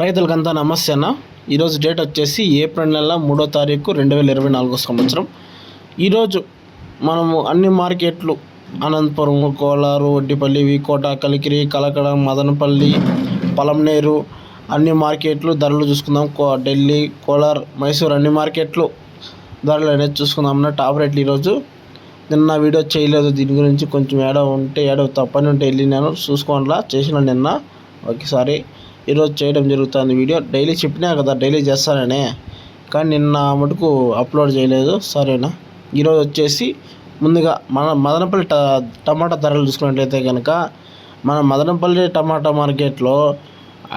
రైతులకంతా నమస్తే అన్న ఈరోజు డేట్ వచ్చేసి ఏప్రిల్ నెల మూడో తారీఖు రెండు వేల ఇరవై నాలుగో సంవత్సరం. ఈరోజు మనము అన్ని మార్కెట్లు అనంతపురం కోలారు వడ్డిపల్లి వికోట కలికిరి కలకడ మదనపల్లి పలంనేరు అన్ని మార్కెట్లు ధరలు చూసుకుందాం. కో ఢిల్లీ కోలార్ మైసూర్ అన్ని మార్కెట్లు ధరలు అనేది చూసుకుందాం. అన్న టాప్ రేట్లు ఈరోజు. నిన్న వీడియో చేయలేదు. దీని గురించి కొంచెం ఏడో ఉంటే ఏడో తప్పని ఉంటే వెళ్ళినాను. చూసుకోండిలా చేసిన నిన్న. ఒకసారి ఈరోజు చేయడం జరుగుతుంది వీడియో. డైలీ చెప్పినా కదా డైలీ చేస్తానని. కానీ నిన్న మటుకు అప్లోడ్ చేయలేదు. సరేనా? ఈరోజు వచ్చేసి ముందుగా మన మదనపల్లి ట టమాటా ధరలు చూసుకున్నట్లయితే కనుక మన మదనపల్లి టమాటా మార్కెట్లో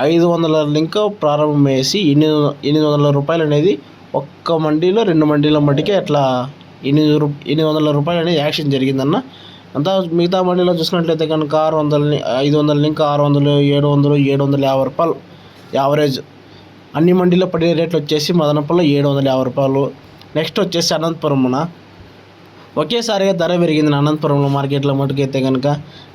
ఐదు వందల లింక్ ప్రారంభం వేసి ఎనిమిది ఎనిమిది వందల రూపాయలు అనేది ఒక్క మండీలో రెండు మండీల మటుకే అట్లా ఎనిమిది రూ ఎనిమిది వందల రూపాయలు అనేది యాక్షన్ జరిగిందన్న అంతా మిగతా మండీలో చూసుకున్నట్లయితే కనుక ఆరు వందల ఐదు వందల ఇంకా ఆరు వందలు ఏడు వందలు ఏడు వందల యాభై రూపాయలు యావరేజ్. అన్ని మండీలో పడే రేట్లు వచ్చేసి మదనపల్లిలో ఏడు వందల యాభై రూపాయలు. నెక్స్ట్ వచ్చేసి అనంతపురమున. ఒకేసారిగా ధర పెరిగింది అనంతపురంలో మార్కెట్లో మటుకైతే కనుక.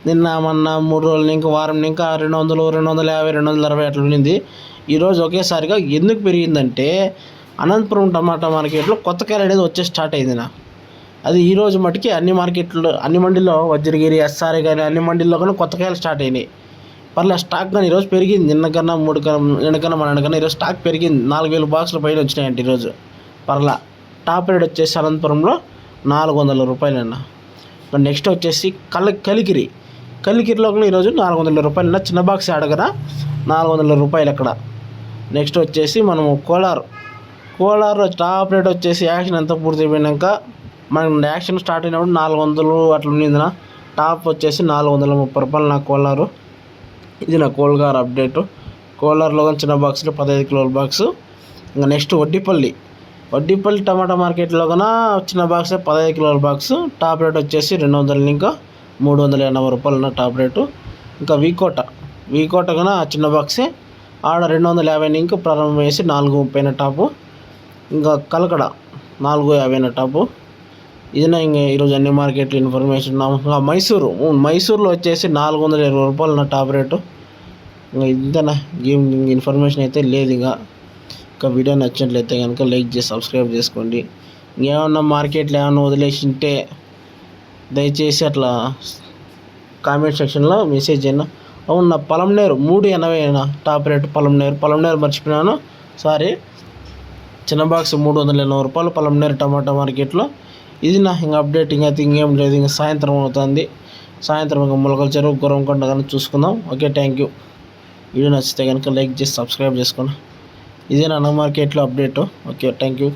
నిన్న మొన్న మూడు రోజుల ఇంకా వారం ఇంకా రెండు వందలు రెండు వందల యాభై రెండు వందల అరవై అట్లా ఉండింది. ఈరోజు ఒకేసారిగా ఎందుకు పెరిగిందంటే అనంతపురం టమాటా మార్కెట్లో కొత్త కాయలు అనేది వచ్చే స్టార్ట్ అయింది నా. అది ఈ రోజు మటుకి అన్ని మార్కెట్లో అన్ని మండీల్లో వజ్రగిరి ఎస్ఆర్ఏ కానీ అన్ని మండీల్లో కానీ కొత్త కాయలు స్టార్ట్ అయినాయి. పర్లే స్టాక్ కానీ ఈరోజు పెరిగింది. నిన్న కన్నా మూడు కన్నా నిన్న కన్నా మన కన్నా ఈరోజు స్టాక్ పెరిగింది. నాలుగు వేల బాక్సుల పైన వచ్చినాయంట ఈరోజు. పర్లా టాప్ రేట్ వచ్చేసి అనంతపురంలో నాలుగు వందల రూపాయలన్న నెక్స్ట్ వచ్చేసి కల కలికిరి. కలికిరిలో కూడా ఈరోజు నాలుగు వందల రూపాయలు చిన్న బాక్స్ అడగరా నాలుగు వందల రూపాయలు అక్కడ నెక్స్ట్ వచ్చేసి మనము కోలార్. కోలార్ టాప్ రేట్ వచ్చేసి యాక్షన్ ఎంత పూర్తి అయిపోయినాక మనం యాక్షన్ స్టార్ట్ అయినప్పుడు నాలుగు వందలు అట్లా ఉండిందినా టాప్ వచ్చేసి నాలుగు వందల ముప్పై రూపాయలు నా కోలారు. ఇది నా కోల్గార్ అప్డేట్. కోలార్లో కానీ చిన్న బాక్స్లో పదహైదు కిలోల బాక్స్ ఇంకా నెక్స్ట్ వడ్డీపల్లి. వడ్డీపల్లి టమాటా మార్కెట్లో కన్నా చిన్న బాక్స్ పదహైదు కిలోల బాక్స్ టాప్ రేట్ వచ్చేసి రెండు వందల ఇంకా మూడు వందల ఎనభై రూపాయలు ఉన్న టాప్ రేటు. ఇంకా వీకోట. వీకోట కన్నా చిన్న బాక్సే ఆడ రెండు వందల యాభై ఇంకా ప్రారంభం వేసి నాలుగు ముప్పై టాపు. ఇంకా కలకడ నాలుగు యాభై టాపు. ఇది నా ఈరోజు అన్ని మార్కెట్లు ఇన్ఫర్మేషన్. మైసూరు మైసూర్లో మైసూరులో వచ్చేసి నాలుగు వందల ఇరవై రూపాయలు నా టాప్ రేటు. ఇంకా ఇంతేనా ఏం ఇన్ఫర్మేషన్ అయితే లేదు ఇంకా ఇంకా వీడియో నచ్చినట్లయితే కనుక లైక్ చేసి సబ్స్క్రైబ్ చేసుకోండి. ఇంకేమన్నా మార్కెట్లో ఏమన్నా వదిలేసింటే దయచేసి అట్లా కామెంట్ సెక్షన్లో మెసేజ్ అయినా అవును నా పొలంనేరు మూడు ఎనభై అయినా టాప్ రేట్ పొలంనేరు పొలంనేరు మర్చిపోయినాను సారీ చిన్న బాక్స్ మూడు వందల ఎనభై రూపాయలు పొలంనేరు టమాటా మార్కెట్లో. ఇది నా ఇంకా అప్డేట్ ఇంకా అయితే ఇంకేం లేదు. ఇంకా సాయంత్రం అవుతుంది. సాయంత్రం ఇంకా మొలకల చెరువు గుర్రంకొండ కానీ చూసుకుందాం. ఓకే థ్యాంక్ యూ వీడియో నచ్చితే కనుక లైక్ చేసి సబ్స్క్రైబ్ చేసుకోండి ఇదే నా మార్కెట్లో అప్డేట్ ఓకే థ్యాంక్ యూ